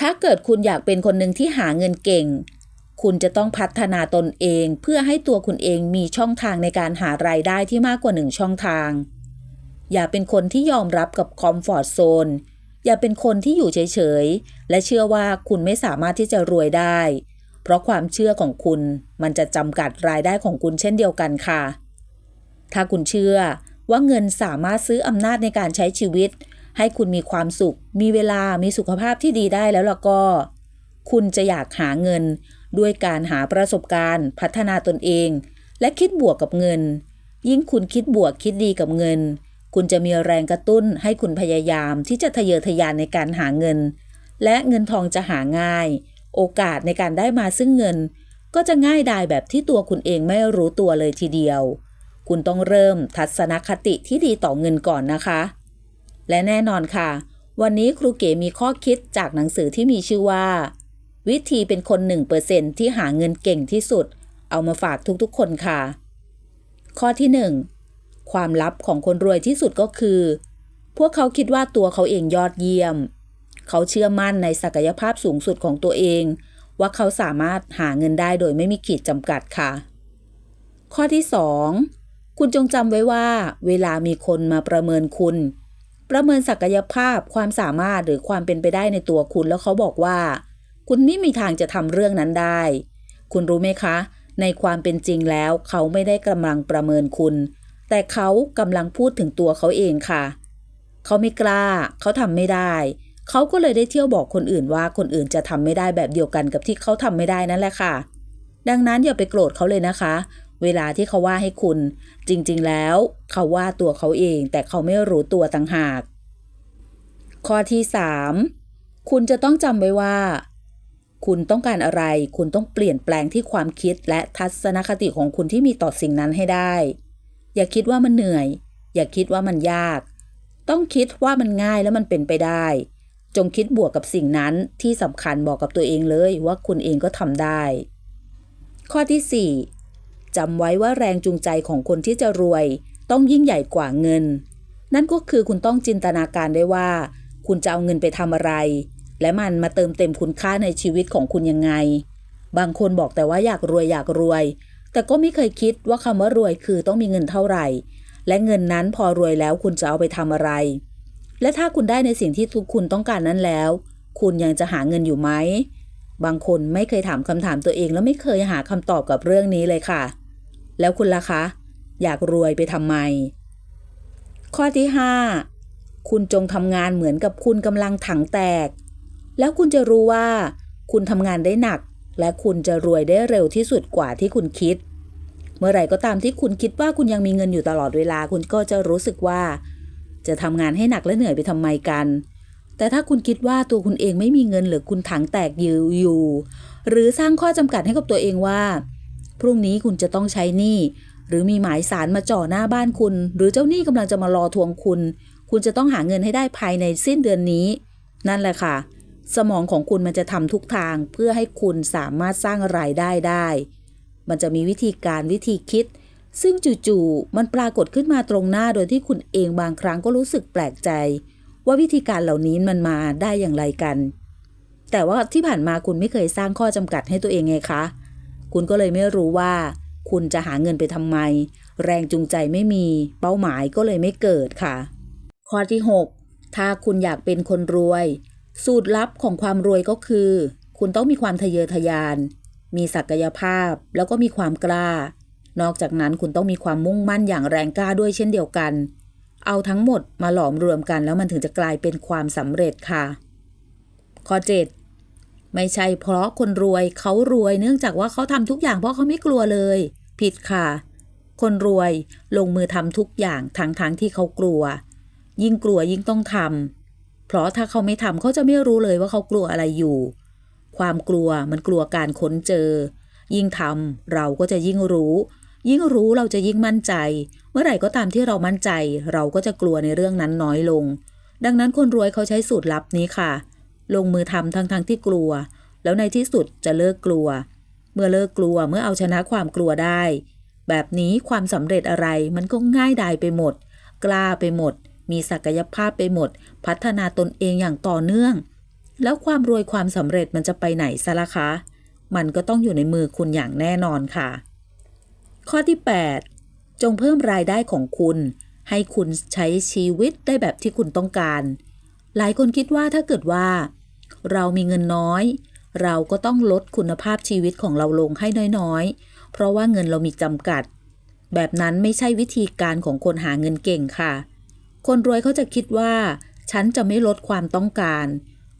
ถ้าเกิดคุณอยากเป็นคนหนึ่งที่หาเงินเก่ง คุณจะต้องพัฒนาตนเอง เพื่อให้ตัวคุณเองมีช่องทางในการหารายได้ที่มากกว่าหนึ่งช่องทาง อย่าเป็นคนที่ยอมรับกับคอมฟอร์ทโซน อย่าเป็นคนที่อยู่เฉยๆ และเชื่อว่าคุณไม่สามารถที่จะรวยได้ เพราะความเชื่อของคุณมันจะจำกัดรายได้ของคุณเช่นเดียวกันค่ะ ถ้าคุณเชื่อว่าเงินสามารถซื้ออำนาจในการใช้ชีวิต ให้คุณมีความสุข มีเวลามีสุขภาพที่ดีได้แล้วล่ะก็ คุณจะอยากหาเงิน ด้วยการหาประสบการณ์ พัฒนาตนเอง และคิดบวกกับเงิน ยิ่งคุณคิดบวกคิดดีกับเงิน คุณจะมีแรงกระตุ้นให้คุณพยายามที่จะทะเยอทะยานในการหาเงิน และเงินทองจะหาง่าย โอกาสในการได้มาซึ่งเงิน ก็จะง่ายดายแบบที่ตัวคุณเองไม่รู้ตัวเลยทีเดียว คุณต้องเริ่มทัศนคติที่ดีต่อเงินก่อนนะคะ และแน่นอนค่ะ วันนี้ครูเก๋มีข้อคิดจากหนังสือที่มีชื่อว่า วิธีเป็นคน 1%ที่หาเงินเก่งที่สุด เอามาฝากทุกๆ คนค่ะ ข้อที่ 1 ความลับของคนรวยที่สุดก็คือ พวกเขาคิดว่าตัวเขาเองยอดเยี่ยม เขาเชื่อมั่นในศักยภาพสูงสุดของตัวเอง ว่าเขาสามารถหาเงินได้โดยไม่มีขีดจำกัดค่ะ ข้อที่ 2 คุณจงจำไว้ว่า เวลามีคนมาประเมินคุณ ประเมินศักยภาพความสามารถหรือความเป็นไปได้ในตัวคุณ แล้วเขาบอกว่า คุณไม่มีทางจะทำเรื่องนั้นได้ คุณรู้ไหมคะ ในความเป็นจริงแล้ว เขาไม่ได้กำลังประเมินคุณ แต่เขากำลังพูดถึงตัวเขาเองค่ะ เขาไม่กล้า เขาทำไม่ได้ เขาก็เลยได้เที่ยวบอกคนอื่นว่าคนอื่นจะทำไม่ได้แบบเดียวกันกับที่เขาทำไม่ได้นั่นแหละค่ะ ดังนั้นอย่าไปโกรธเขาเลยนะคะ เวลาที่เขาว่าให้คุณ จริงๆแล้ว เขาว่าตัวเขาเอง แต่เขาไม่รู้ตัวต่างหาก ข้อที่ 3 คุณจะต้องจำไว้ว่า คุณต้องการอะไร คุณต้องเปลี่ยนแปลงที่ความคิดและทัศนคติของคุณที่มีต่อสิ่งนั้นให้ได้ อย่าคิดว่ามันเหนื่อย อย่าคิดว่ามันยาก ต้องคิดว่ามันง่ายและมันเป็นไปได้ จงคิดบวกกับสิ่งนั้นที่สำคัญบอกกับตัวเองเลยว่าคุณเองก็ทำได้ ข้อที่ 4 จำไว้ว่าแรงจูงใจของคนที่จะรวย ต้องยิ่งใหญ่กว่าเงิน นั่นก็คือคุณต้องจินตนาการได้ว่า คุณจะเอาเงินไปทำอะไร และมันมาเติมเต็มคุณค่าในชีวิตของคุณยังไง บางคนบอกแต่ว่าอยากรวยอยากรวย แต่ก็ไม่เคยคิดว่าคำว่ารวยคือต้องมีเงินเท่าไหร่ และเงินนั้นพอรวยแล้วคุณจะเอาไปทำอะไร และถ้าคุณได้ในสิ่งที่ทุกคุณต้องการนั้นแล้ว คุณยังจะหาเงินอยู่ไหมบางคนไม่เคยถามคำถามตัวเอง แล้วไม่เคยหาคำตอบกับเรื่องนี้เลยค่ะ แล้วคุณล่ะคะ อยากรวยไปทำไม ข้อที่ 5 คุณจงทำงานเหมือนกับคุณกำลังถังแตก แล้วคุณจะรู้ว่า คุณทำงานได้หนัก และคุณจะรวยได้เร็วที่สุดกว่าที่คุณคิด เมื่อไหร่ก็ตามที่คุณคิดว่าคุณยังมีเงินอยู่ตลอดเวลา คุณก็จะรู้สึกว่า จะทำงานให้หนักและเหนื่อยไปทำไมกันแต่ถ้าคุณคิดว่าตัวคุณเองไม่มีเงินหรือคุณถังแตกอยู่อยู่ หรือสร้างข้อจำกัดให้กับตัวเองว่า พรุ่งนี้คุณจะต้องใช้หนี้ หรือมีหมายสารมาจ่อหน้าบ้านคุณ หรือเจ้าหนี้กำลังจะมารอทวงคุณ คุณจะต้องหาเงินให้ได้ภายในสิ้นเดือนนี้ นั่นแหละค่ะ สมองของคุณมันจะทำทุกทางเพื่อให้คุณสามารถสร้างรายได้ได้ มันจะมีวิธีการวิธีคิด ซึ่งจู่ๆมันปรากฏขึ้นมาตรงหน้าโดยที่คุณเองบางครั้งก็รู้สึกแปลกใจ ว่าวิธีการเหล่านี้มันมาได้อย่างไรกัน แต่ว่าที่ผ่านมาคุณไม่เคยสร้างข้อจำกัดให้ตัวเองไงคะ คุณก็เลยไม่รู้ว่า คุณจะหาเงินไปทำไม แรงจูงใจไม่มี เป้าหมายก็เลยไม่เกิดค่ะ ข้อที่ 6 ถ้าคุณอยากเป็นคนรวย สูตรลับของความรวยก็คือ คุณต้องมีความทะเยอทะยาน มีศักยภาพแล้วก็มีความกล้า นอกจากนั้นคุณต้องมีความมุ่งมั่นอย่างแรงกล้าด้วยเช่นเดียวกัน เอาทั้งหมดมาหลอมรวมกันแล้วมันถึงจะกลายเป็นความสำเร็จค่ะ ข้อ 7 ไม่ใช่เพราะคนรวยเขารวยเนื่องจากว่าเขาทำทุกอย่างเพราะเขาไม่กลัวเลย ผิดค่ะ คนรวยลงมือทำทุกอย่างทั้งๆทที่เขากลัว ยิ่งกลัวยิ่งต้องทำเพราะถ้าเขาไม่ทำเขาจะไม่รู้เลยว่าเขากลัวอะไรอยู่ ความกลัวมันกลัวการค้นเจอ ยิ่งทำเราก็จะยิ่งรู้ ยิ่งรู้เราจะยิ่งมั่นใจ เมื่อไหร่ก็ตามที่เรามั่นใจ เราก็จะกลัวในเรื่องนั้นน้อยลง ดังนั้นคนรวยเขาใช้สูตรลับนี้ค่ะ ลงมือทำทั้งๆทที่กลัว แล้วในที่สุดจะเลิกกลัว เมื่อเลิกกลัวเมื่อเอาชนะความกลัวได้ แบบนี้ความสำเร็จอะไรมันก็ง่ายดายไปหมด กล้าไปหมด มีศักยภาพไปหมด พัฒนาตนเองอย่างต่อเนื่อง แล้วความรวยความสำเร็จมันจะไปไหนซะล่ะคะ มันก็ต้องอยู่ในมือคุณอย่างแน่นอนค่ะ ข้อที่ 8 จงเพิ่มรายได้ของคุณ ให้คุณใช้ชีวิตได้แบบที่คุณต้องการ หลายคนคิดว่าถ้าเกิดว่า เรามีเงินน้อย เราก็ต้องลดคุณภาพชีวิตของเราลงให้น้อยๆ เพราะว่าเงินเรามีจำกัด แบบนั้นไม่ใช่วิธีการของคนหาเงินเก่งค่ะ คนรวยเขาจะคิดว่า ฉันจะไม่ลดความต้องการ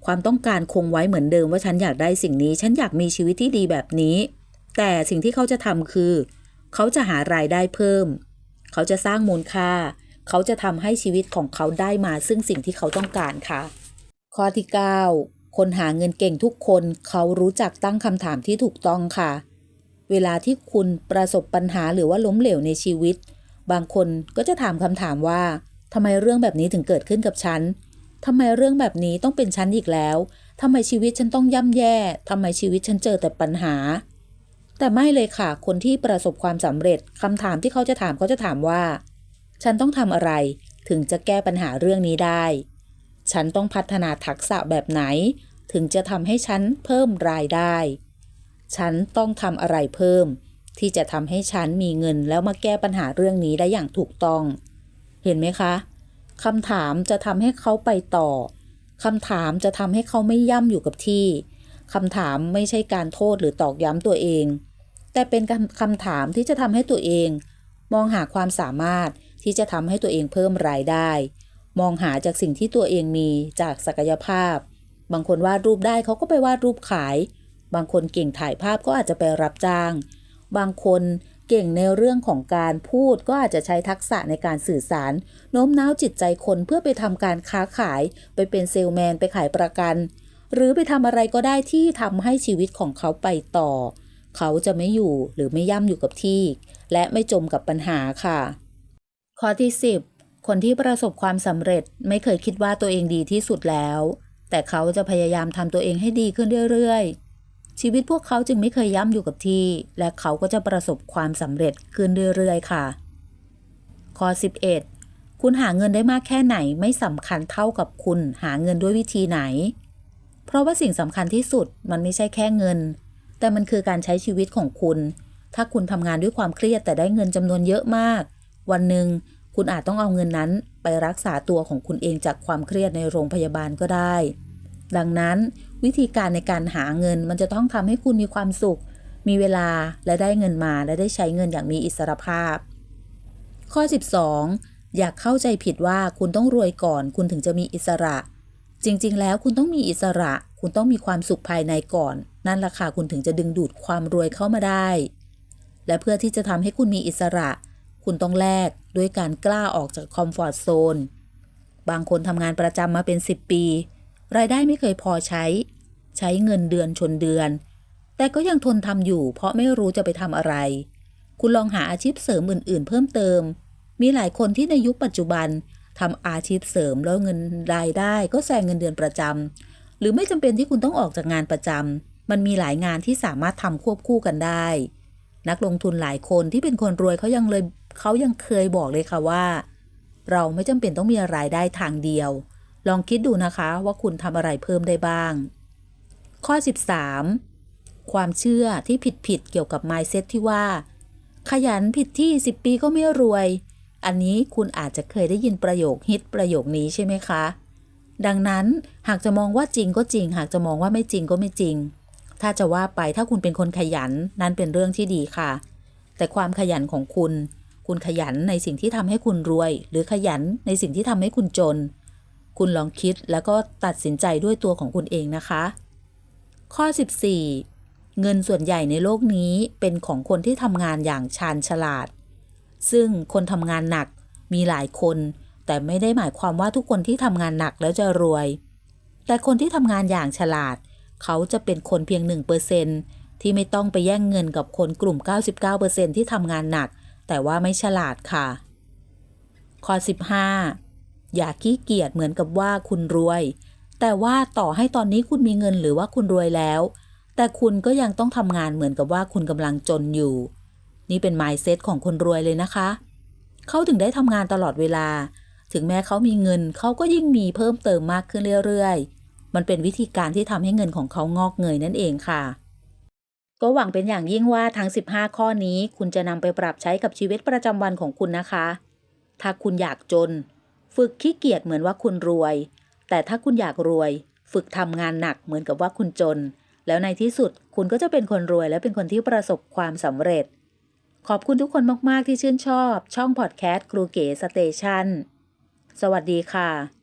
ความต้องการคงไว้เหมือนเดิมว่าฉันอยากได้สิ่งนี้ ฉันอยากมีชีวิตที่ดีแบบนี้ แต่สิ่งที่เขาจะทำคือ เขาจะหารายได้เพิ่ม เขาจะสร้างมูลค่า เขาจะทำให้ชีวิตของเขาได้มาซึ่งสิ่งที่เขาต้องการค่ะ ข้อที่ 9 คนหาเงินเก่งทุกคนเขารู้จักตั้งคำถามที่ถูกต้องค่ะ เวลาที่คุณประสบปัญหาหรือว่าล้มเหลวในชีวิต บางคนก็จะถามคำถามว่าทำไมเรื่องแบบนี้ถึงเกิดขึ้นกับฉันทำไมเรื่องแบบนี้ต้องเป็นฉันอีกแล้วทำไมชีวิตฉันต้องย่ำแย่ทำไมชีวิตฉันเจอแต่ปัญหา แต่ไม่เลยค่ะ คนที่ประสบความสำเร็จคำถามที่เขาจะถามเขาจะถามว่า ฉันต้องทำอะไร ถึงจะแก้ปัญหาเรื่องนี้ได้ ฉันต้องพัฒนาทักษะแบบไหน ถึงจะทำให้ฉันเพิ่มรายได้ ฉันต้องทำอะไรเพิ่ม ที่จะทำให้ฉันมีเงินแล้วมาแก้ปัญหาเรื่องนี้ได้อย่างถูกต้อง เห็นไหมคะคำถามจะทำให้เขาไปต่อคำถามจะทำให้เขาไม่ย่ำอยู่กับที่คำถามไม่ใช่การโทษหรือตอกย้ำตัวเอง แต่เป็นคำถามที่จะทำให้ตัวเอง มองหาความสามารถ ที่จะทำให้ตัวเองเพิ่มรายได้ มองหาจากสิ่งที่ตัวเองมีจากศักยภาพ บางคนวาดรูปได้เขาก็ไปวาดรูปขาย บางคนเก่งถ่ายภาพก็อาจจะไปรับจ้าง บางคนเก่งในเรื่องของการพูดก็อาจจะใช้ทักษะในการสื่อสาร โน้มน้าวจิตใจคนเพื่อไปทำการค้าขาย ไปเป็นเซลแมน ไปขายประกัน หรือไปทำอะไรก็ได้ที่ทำให้ชีวิตของเขาไปต่อ เขาจะไม่อยู่หรือไม่ย่ำอยู่กับที่ และไม่จมกับปัญหาค่ะ ข้อที่ 10 คนที่ประสบความสำเร็จไม่เคยคิดว่าตัวเองดีที่สุดแล้ว แต่เขาจะพยายามทำตัวเองให้ดีขึ้นเรื่อยๆ ชีวิตพวกเขาจึงไม่เคยย่ำอยู่กับที่ และเขาก็จะประสบความสำเร็จขึ้นเรื่อยๆ ค่ะ ข้อ 11 คุณหาเงินได้มากแค่ไหนไม่สำคัญเท่ากับคุณหาเงินด้วยวิธีไหน เพราะว่าสิ่งสำคัญที่สุดมันไม่ใช่แค่เงิน แต่มันคือการใช้ชีวิตของคุณ ถ้าคุณทำงานด้วยความเครียดแต่ได้เงินจำนวนเยอะมาก วันหนึ่งคุณอาจต้องเอาเงินนั้นไปรักษาตัวของคุณเองจากความเครียดในโรงพยาบาลก็ได้ ดังนั้นวิธีการในการหาเงินมันจะต้องทำให้คุณมีความสุข มีเวลาและได้เงินมาและได้ใช้เงินอย่างมีอิสรภาพ ข้อ 12 อยากเข้าใจผิดว่าคุณต้องรวยก่อน คุณถึงจะมีอิสระ จริง ๆ แล้วคุณต้องมีอิสระ คุณต้องมีความสุขภายในก่อน นั่นแหละค่ะคุณถึงจะดึงดูดความรวยเข้ามาได้ และเพื่อที่จะทำให้คุณมีอิสระ คุณต้องแลกด้วยการกล้าออกจากคอมฟอร์ทโซน บางคนทำงานประจำมาเป็น 10 ปี รายได้ไม่เคยพอใช้ ใช้เงินเดือนชนเดือน แต่ก็ยังทนทำอยู่ เพราะไม่รู้จะไปทำอะไร คุณลองหาอาชีพเสริมอื่น ๆ เพิ่มเติม มีหลายคนที่ในยุคปัจจุบันทำอาชีพเสริมแล้วเงินรายได้ก็แซงเงินเดือนประจำหรือไม่จำเป็นที่คุณต้องออกจากงานประจำมันมีหลายงานที่สามารถทำควบคู่กันได้ นักลงทุนหลายคนที่เป็นคนรวยเขายังเลย เขายังเคยบอกเลยค่ะว่า เราไม่จำเป็นต้องมีรายได้ทางเดียว ลองคิดดูนะคะว่าคุณทำอะไรเพิ่มได้บ้าง ข้อ 13 ความเชื่อที่ผิดๆเกี่ยวกับ mindset ที่ว่า ขยันผิดที่ 10 ปีก็ไม่รวย อันนี้คุณอาจจะเคยได้ยินประโยคฮิตประโยคนี้ใช่ไหมคะ ดังนั้นหากจะมองว่าจริงก็จริง หากจะมองว่าไม่จริงก็ไม่จริง ถ้าจะว่าไปถ้าคุณเป็นคนขยันนั่นเป็นเรื่องที่ดีค่ะ แต่ความขยันของคุณ คุณขยันในสิ่งที่ทำให้คุณรวย หรือขยันในสิ่งที่ทำให้คุณจน คุณลองคิดแล้วก็ตัดสินใจด้วยตัวของคุณเองนะคะ ข้อ 14 เงินส่วนใหญ่ในโลกนี้เป็นของคนที่ทำงานอย่างชาญฉลาด ซึ่งคนทำงานหนักมีหลายคน แต่ไม่ได้หมายความว่าทุกคนที่ทำงานหนักแล้วจะรวย แต่คนที่ทำงานอย่างฉลาด เขาจะเป็นคนเพียง1%ที่ไม่ต้องไปแย่งเงินกับคนกลุ่ม 99%ที่ทำงานหนัก แต่ว่าไม่ฉลาดค่ะ ข้อ 15 อย่าขี้เกียจเหมือนกับว่าคุณรวย แต่ว่าต่อให้ตอนนี้คุณมีเงินหรือว่าคุณรวยแล้ว แต่คุณก็ยังต้องทำงานเหมือนกับว่าคุณกำลังจนอยู่ นี่เป็น mindset ของคนรวยเลยนะคะ เขาถึงได้ทำงานตลอดเวลา ถึงแม้เขามีเงินเขาก็ยิ่งมีเพิ่มเติมมากขึ้นเรื่อยๆ มันเป็นวิธีการที่ทำให้เงินของเขางอกเงยนั่นเองค่ะ ก็หวังเป็นอย่างยิ่งว่าทั้ง 15 ข้อนี้คุณจะนำไปปรับใช้กับชีวิตประจำวันของคุณนะคะ ถ้าคุณอยากจน ฝึกขี้เกียจเหมือนว่าคุณรวย แต่ถ้าคุณอยากรวย ฝึกทำงานหนักเหมือนกับว่าคุณจน แล้วในที่สุดคุณก็จะเป็นคนรวยและเป็นคนที่ประสบความสำเร็จ ขอบคุณทุกคนมาก ๆ ที่ชื่นชอบ ช่องพอดแคสต์ครูเก๋สเตชันสวัสดีค่ะ